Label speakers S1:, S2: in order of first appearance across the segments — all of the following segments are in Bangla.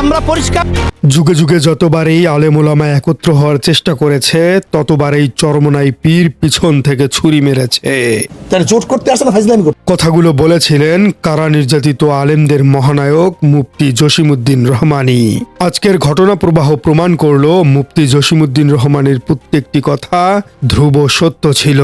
S1: আমরা পরিষ্কার
S2: যুগে যুগে যতবারই আলেমোলামা একত্র হওয়ার চেষ্টা করেছে ততবারই চরমনাই পীর পিছন থেকে ছুরি মেরেছে।
S3: তাহলে জোট করতে আসে না ফাইজলামি করতে।
S2: কথাগুলো বলেছিলেন কারা নির্যাতিত আলেমদের মহানায়ক মুফতি জসিমুদ্দিন রহমানি। আজকের ঘটনা প্রবাহ প্রমাণ করল মুফতি জসিমুদ্দিন রহমানের প্রত্যেকটি কথা ধ্রুব সত্য ছিল।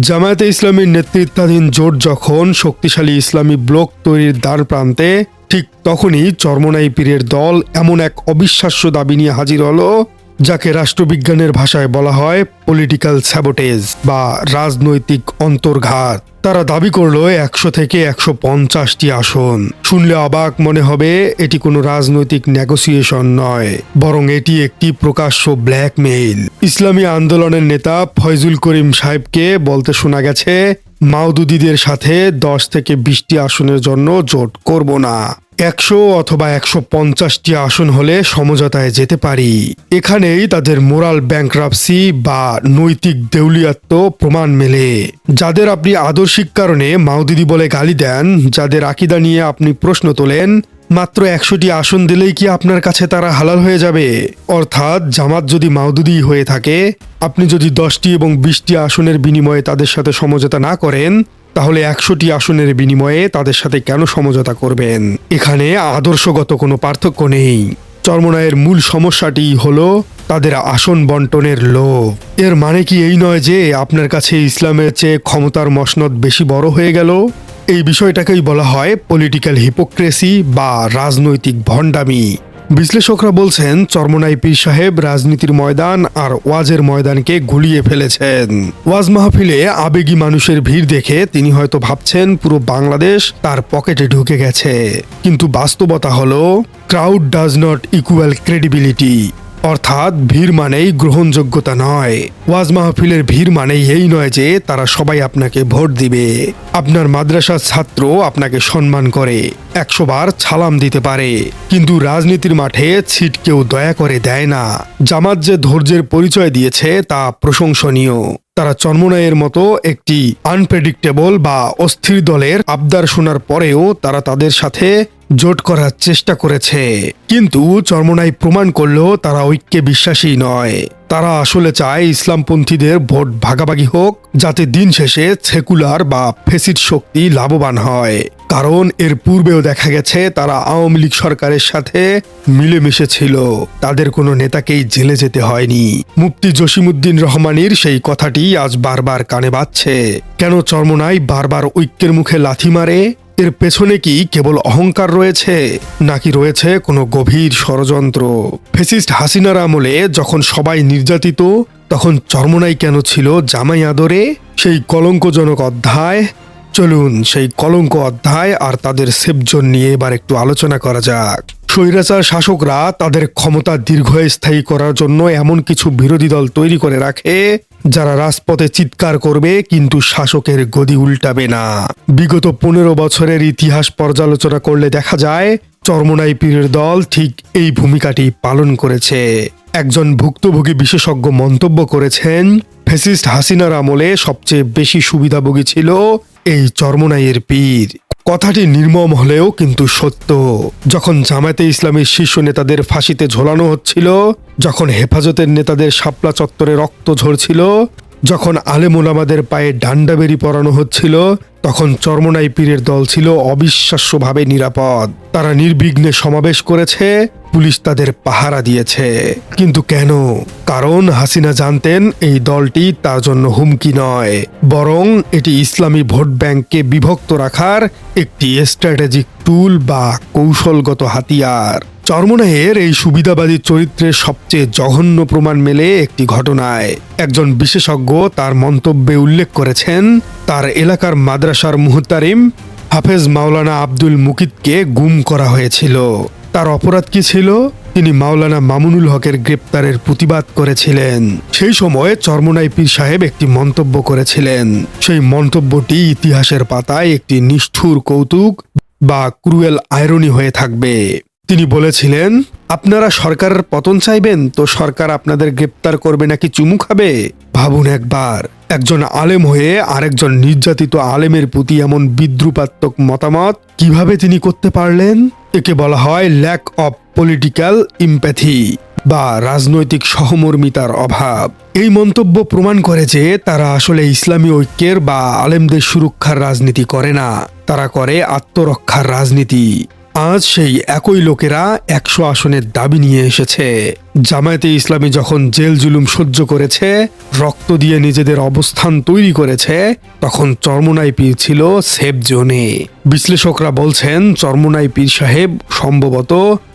S2: জামায়াতে ইসলামীর নেতৃত্বাধীন জোট যখন শক্তিশালী ইসলামী ব্লক তৈরির দ্বার প্রান্তে ঠিক তখনই চর্মনাই পীরের দল এমন এক অবিশ্বাস্য দাবি নিয়ে হাজির হলো, যাকে রাষ্ট্রবিজ্ঞানের ভাষায় বলা হয় পলিটিক্যাল স্যাবোটেজ বা রাজনৈতিক অন্তর্ঘাত। তারা দাবি করল একশো থেকে একশো পঞ্চাশটি আসন। শুনলে অবাক মনে হবে, এটি কোনো রাজনৈতিক নেগোসিয়েশন নয়, বরং এটি একটি প্রকাশ্য ব্ল্যাকমেইল ইসলামী আন্দোলনের নেতা ফয়জুল করিম সাহেবকে বলতে শোনা গেছে, মাওদুদিদের সাথে দশ থেকে বিশটি আসনের জন্য জোট করব না। একশো অথবা একশো পঞ্চাশটি আসন হলে সমঝোতায় যেতে পারি। এখানেই তাদের মোরাল ব্যাংক্রাপসি বা নৈতিক দেউলিয়াত্ব প্রমাণ মেলে। যাদের আপনি আদর্শিক কারণে মাউদিদি বলে গালি দেন, যাদের আকিদা নিয়ে আপনি প্রশ্ন তোলেন, মাত্র একশোটি আসন দিলেই কি আপনার কাছে তারা হালাল হয়ে যাবে? অর্থাৎ জামাত যদি মাউদুদি হয়ে থাকে, আপনি যদি দশটি এবং বিশটি আসনের বিনিময়ে তাদের সাথে সমঝোতা না করেন, তাহলে একশোটি আসনের বিনিময়ে তাদের সাথে কেন সমঝোতা করবেন? এখানে আদর্শগত কোনো পার্থক্য নেই। চর্মনায়ের মূল সমস্যাটি হলো তাদের আসন বন্টনের লোভ। এর মানে কি এই নয় যে আপনার কাছে ইসলামের চেয়ে ক্ষমতার মসনদ বেশি বড় হয়ে গেল? এই বিষয়টাকেই বলা হয় পলিটিক্যাল হিপোক্রেসি বা রাজনৈতিক ভণ্ডামি। বিশ্লেষকরা বলছেন, চরমনাই পীর সাহেব রাজনীতির ময়দান আর ওয়াজের ময়দানকে গুলিয়ে ফেলেছেন। ওয়াজ মাহফিলে আবেগী মানুষের ভিড় দেখে তিনি হয়তো ভাবছেন, পুরো বাংলাদেশ তার পকেটে ঢুকে গেছে। কিন্তু বাস্তবতা হলো crowd does not equal credibility অর্থাৎ ভিড় মানেই গ্রহণযোগ্যতা নয়। ওয়াজ মাহফিলের ভিড় মানেই এই নয় যে তারা সবাই আপনাকে ভোট দিবে। আপনার মাদ্রাসার ছাত্র আপনাকে সম্মান করে, একশো বার ছালাম দিতে পারে। কিন্তু রাজনীতির মাঠে ছিট কেউ দয়া করে দেয় না। জামাত যে ধৈর্যের পরিচয় দিয়েছে তা প্রশংসনীয়। তারা চন্মনায়ের মতো একটি আনপ্রেডিক্টেবল বা অস্থির দলের আবদার শোনার পরেও তারা তাদের সাথে জোট করার চেষ্টা করেছে। কিন্তু চর্মনাই প্রমাণ করল তারা ঐক্যে বিশ্বাসী নয়। তারা আসলে চায় ইসলামপন্থীদের ভোট ভাগাভাগি হোক, যাতে দিন শেষে সেকুলার বা ফেসিড শক্তি লাভবান হয়। কারণ এর পূর্বেও দেখা গেছে, তারা আওয়ামী লীগ সরকারের সাথে মিলেমিশে ছিল। তাদের কোনো নেতাকেই জেলে যেতে হয়নি। মুফতি জসিমুদ্দিন রহমানির সেই কথাটি আজ বারবার কানে বাজছে। কেন চর্মনাই বারবার ঐক্যের মুখে লাথি মারে? এর পেছনে কি কেবল অহংকার রয়েছে, নাকি রয়েছে কোনো গভীর ষড়যন্ত্র? ফেসিস্ট হাসিনার আমলে যখন সবাই নির্যাতিত, তখন চর্মনাই কেন ছিল জামাই আদরে? সেই কলঙ্কজনক অধ্যায়। চলুন সেই কলঙ্ক অধ্যায় আর তাদের সেবজন নিয়ে এবার একটু আলোচনা করা যাক। স্বৈরাচার শাসকরা তাদের ক্ষমতা দীর্ঘস্থায়ী করার জন্য এমন কিছু বিরোধী দল তৈরি করে রাখে, যারা রাজপথে চিৎকার করবে কিন্তু শাসকের গদি উল্টাবে না। বিগত পনেরো বছরের ইতিহাস পর্যালোচনা করলে দেখা যায়, চরমনাই পীরের দল ঠিক এই ভূমিকাটি পালন করেছে। একজন ভুক্তভোগী বিশেষজ্ঞ মন্তব্য করেছেন ফেসিস্ট হাসিনার আমলে সবচেয়ে বেশি সুবিধাভোগী ছিল এই চরমনাইয়ের পীর। কথাটি নির্মম হলেও কিন্তু সত্য। যখন জামায়াতে ইসলামের শীর্ষ নেতাদের ফাঁসিতে ঝোলানো হচ্ছিল, যখন হেফাজতের নেতাদের শাপলা চত্বরে রক্ত ঝরছিল, যখন আলেমুলামাদের পায়ে ডান্ডাবেরি পরানো হচ্ছিল, তখন চর্মনাই পীরের দল ছিল অবিশ্বাস্যভাবে নিরাপদ। তারা নির্বিঘ্নে সমাবেশ করেছে পুলিশ তাদের পাহারা দিয়েছে। কিন্তু কেন? কারণ হাসিনা জানতেন এই দলটি তার জন্য হুমকি নয়, বরং এটি ইসলামী ভোট ব্যাংককে বিভক্ত রাখার একটি স্ট্র্যাটেজিক টুল বা কৌশলগত হাতিয়ার। চরমনাইয়ের এই সুবিধাবাদী চরিত্রের সবচেয়ে জঘন্য প্রমাণ মেলে একটি ঘটনায়। একজন বিশেষজ্ঞ তার মন্তব্যে উল্লেখ করেছেন, তার এলাকার মাদ্রাসার মুহতারিম হাফেজ মাওলানা আব্দুল মুকিদকে গুম করা হয়েছিল। তার অপরাধ কি ছিল? তিনি মাওলানা মামুনুল হকের গ্রেপ্তারের প্রতিবাদ করেছিলেন। সেই সময় চরমনাই পীর সাহেব একটি মন্তব্য করেছিলেন। সেই মন্তব্যটি ইতিহাসের পাতায় একটি নিষ্ঠুর কৌতুক বা ক্রুয়েল আয়রনি হয়ে থাকবে। তিনি বলেছিলেন, আপনারা সরকারের পতন চাইবেন তো সরকার আপনাদের গ্রেপ্তার করবে নাকি চুমু খাবে? ভাবুন একবার, একজন আলেম হয়ে আরেকজন নির্যাতিত আলেমের প্রতি এমন বিদ্রুপাত্মক মতামত কীভাবে তিনি করতে পারলেন? একে বলা হয় ল্যাক অফ পলিটিক্যাল ইম্প্যাথি বা রাজনৈতিক সহমর্মিতার অভাব। এই মন্তব্য প্রমাণ করে যে তারা আসলে ইসলামী ঐক্যের বা আলেমদের সুরক্ষার রাজনীতি করে না। তারা করে আত্মরক্ষার রাজনীতি। আজ সেই একই লোকেরা একশো আসনের দাবি নিয়ে এসেছে। জামায়াতে ইসলামী যখন জেল জুলুম সহ্য করেছে, রক্ত দিয়ে নিজেদের অবস্থান তৈরি করেছে, তখন চরমনাই পীর ছিল সেফ জোনে। বিশ্লেষকরা বলছেন, চরমনাই পীর সাহেব সম্ভবত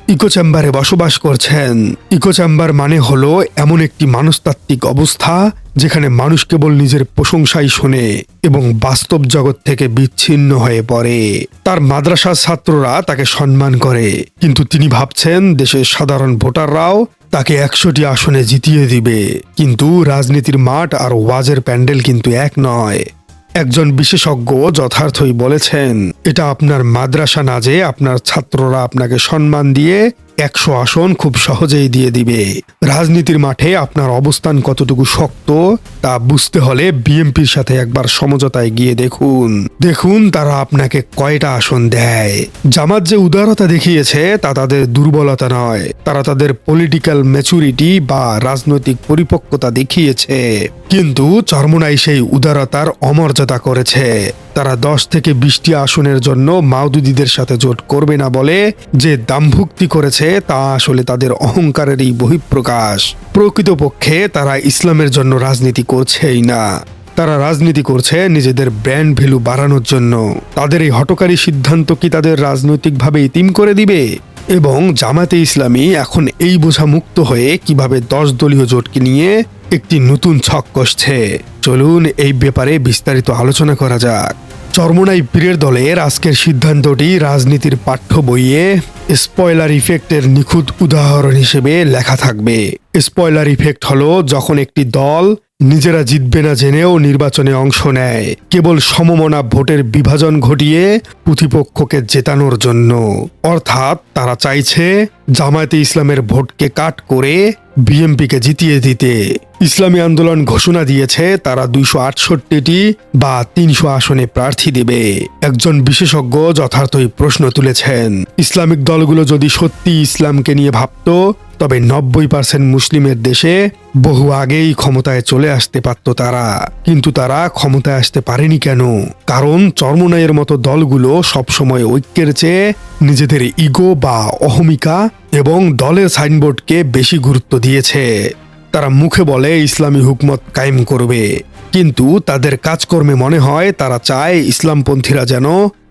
S2: ইকো চেম্বারে বসবাস করছেন। ইকো চেম্বার মানে হলো এমন একটি মানুষতাত্ত্বিক অবস্থা যেখানে মানুষ কেবল নিজের প্রশংসাই শোনে এবং বাস্তব জগৎ থেকে বিচ্ছিন্ন হয়ে পড়ে। তার মাদ্রাসার ছাত্ররা তাকে সম্মান করে, কিন্তু তিনি ভাবছেন দেশের সাধারণ ভোটাররাও তাকে একশোটি আসনে জিতিয়ে দিবে। কিন্তু রাজনীতির মাঠ আর ওয়াজের প্যান্ডেল কিন্তু এক নয়। একজন বিশেষজ্ঞ যথার্থই বলেছেন, এটা আপনার মাদ্রাসা না যে আপনার ছাত্ররা আপনাকে সম্মান দিয়ে একশো আসন খুব সহজেই দিয়ে দিবে। রাজনীতির মাঠে আপনার অবস্থান কতটুকু শক্ত, তা বুঝতে হলে বিএমপির সাথে একবার সমঝোতায় গিয়ে দেখুন। দেখুন তারা আপনাকে কয়টা আসন দেয়। জামাত যে উদারতা দেখিয়েছে, তা তাদের দুর্বলতা নয়। তারা তাদের পলিটিক্যাল ম্যাচুরিটি বা রাজনৈতিক পরিপক্কতা দেখিয়েছে। কিন্তু চরমনাই সেই উদারতার অমর্যাদা করেছে। তারা দশ থেকে বিশটি আসনের জন্য মাউদুদিদের সাথে জোট করবে না বলে যে দামভুক্তি করেছে, তা আসলে তাদের অহংকারেরই বহিঃপ্রকাশ। প্রকৃতপক্ষে তারা ইসলামের জন্য রাজনীতি করছেই না। তারা রাজনীতি করছে নিজেদের ব্র্যান্ড ভ্যালু বাড়ানোর জন্য। তাদের এই হটকারী সিদ্ধান্ত কি তাদের রাজনৈতিকভাবে ইতিম করে দিবে? এবং জামাতে ইসলামী এখন এই বোঝা মুক্ত হয়ে কীভাবে দশ দলীয় জোটকে নিয়ে একটি নতুন ছক কষছে? চলুন এই ব্যাপারে বিস্তারিত আলোচনা করা যাক। চরমনাই পীরের দলের আজকের সিদ্ধান্তটি রাজনীতির পাঠ্য বইয়ে স্পয়লার ইফেক্টের নিখুঁত উদাহরণ হিসেবে লেখা থাকবে। স্পয়লার ইফেক্ট হলো যখন একটি দল নিজেরা জিতবে না জেনেও নির্বাচনে অংশ নেয়, কেবল সমমনা ভোটের বিভাজন ঘটিয়ে প্রতিপক্ষকে জেতানোর জন্য। অর্থাৎ তারা চাইছে জামায়াতে ইসলামের ভোটকে কাট করে বিএমপিকে জিতিয়ে দিতে। ইসলামী আন্দোলন ঘোষণা দিয়েছে, তারা দুইশো আটষট্টিটি বা তিনশো আসনে প্রার্থী দেবে। একজন বিশেষজ্ঞ যথার্থই প্রশ্ন তুলেছেন। ইসলামিক দলগুলো যদি সত্যি ইসলামকে নিয়ে ভাবত, তবে নব্বই পার্সেন্ট মুসলিমের দেশে বহু আগেই ক্ষমতায় চলে আসতে পারত তারা। কিন্তু তারা ক্ষমতায় আসতে পারেনি কেন? কারণ চর্মনাইয়ের মতো দলগুলো সবসময় ঐক্যের চেয়ে নিজেদের ইগো বা অহমিকা এবং দলের সাইনবোর্ডকে বেশি গুরুত্ব দিয়েছে। তারা মুখে বলে, ইসলামী হুকমত কায়েম করবে। কিন্তু তাদের কাজকর্মে মনে হয়, তারা চায় ইসলামপন্থীরা যেন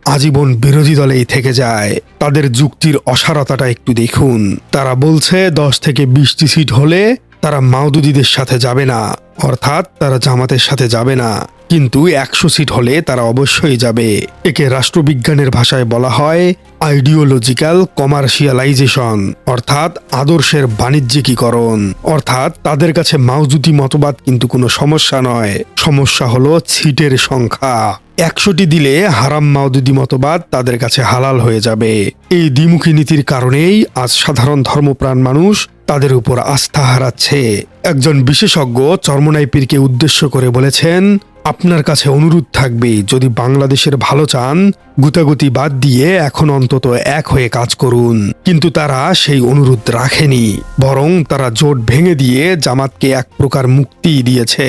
S2: আজীবন বিরোধী দলেই থেকে যায়। তাদের যুক্তির অসারতাটা একটু দেখুন। তারা বলছে, দশ থেকে বিশটি সিট হলে তারা মাওদুদিদের সাথে যাবে না। অর্থাৎ তারা জামাতের সাথে যাবে না। কিন্তু একশো সিট হলে তারা অবশ্যই যাবে। একে রাষ্ট্রবিজ্ঞানের ভাষায় বলা হয় আইডিওলজিক্যাল কমার্শিয়ালাইজেশন, অর্থাৎ আদর্শের বাণিজ্যিকীকরণ। অর্থাৎ তাদের কাছে মাউজুদি মতবাদ কিন্তু কোনো সমস্যা নয়। সমস্যা হলো ছিটের সংখ্যা। একশোটি দিলে হারাম মাউদুদি মতবাদ তাদের কাছে হালাল হয়ে যাবে। এই দ্বিমুখী নীতির কারণেই আজ সাধারণ ধর্মপ্রাণ মানুষ তাদের উপর আস্থা হারাচ্ছে। একজন বিশেষজ্ঞ চর্মনাই পীরকে উদ্দেশ্য করে বলেছেন আপনার কাছে অনুরোধ থাকবে, যদি বাংলাদেশের ভালো চান, গুতাগুতি বাদ দিয়ে এখন অন্তত এক হয়ে কাজ করুন। কিন্তু তারা সেই অনুরোধ রাখেনি, বরং তারা জোট ভেঙে দিয়ে জামাতকে এক প্রকার মুক্তি দিয়েছে।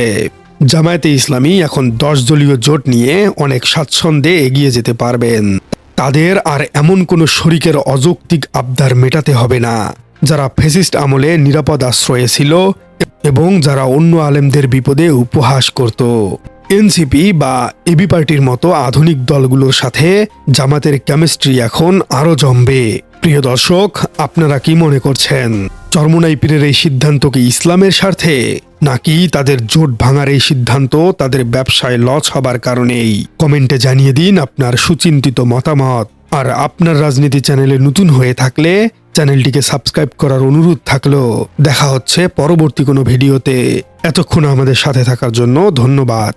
S2: জামায়াতে ইসলামী এখন দশ দলীয় জোট নিয়ে অনেক স্বাচ্ছন্দ্যে এগিয়ে যেতে পারবেন। তাদের আর এমন কোনো শরিকের অযৌক্তিক আবদার মেটাতে হবে না। যারা ফেসিস্ট আমলে নিরাপদ আশ্রয়ে ছিল এবং যারা অন্য আলেমদের বিপদে উপহাস করত। এনসিপি বা এবি পার্টির মতো আধুনিক দলগুলোর সাথে জামাতের কেমিস্ট্রি এখন আরও জমবে। প্রিয় দর্শক, আপনারা কি মনে করছেন? চরমনাই পীরের এই সিদ্ধান্ত কি ইসলামের স্বার্থে, নাকি তাদের জোট ভাঙার এই সিদ্ধান্ত তাদের ব্যবসায় লস হবার কারণেই? কমেন্টে জানিয়ে দিন আপনার সুচিন্তিত মতামত। আর আপনার রাজনীতি চ্যানেলে নতুন হয়ে থাকলে চ্যানেলটিকে সাবস্ক্রাইব করার অনুরোধ থাকল দেখা হচ্ছে পরবর্তী কোনো ভিডিওতে। এতক্ষণ আমাদের সাথে থাকার জন্য ধন্যবাদ।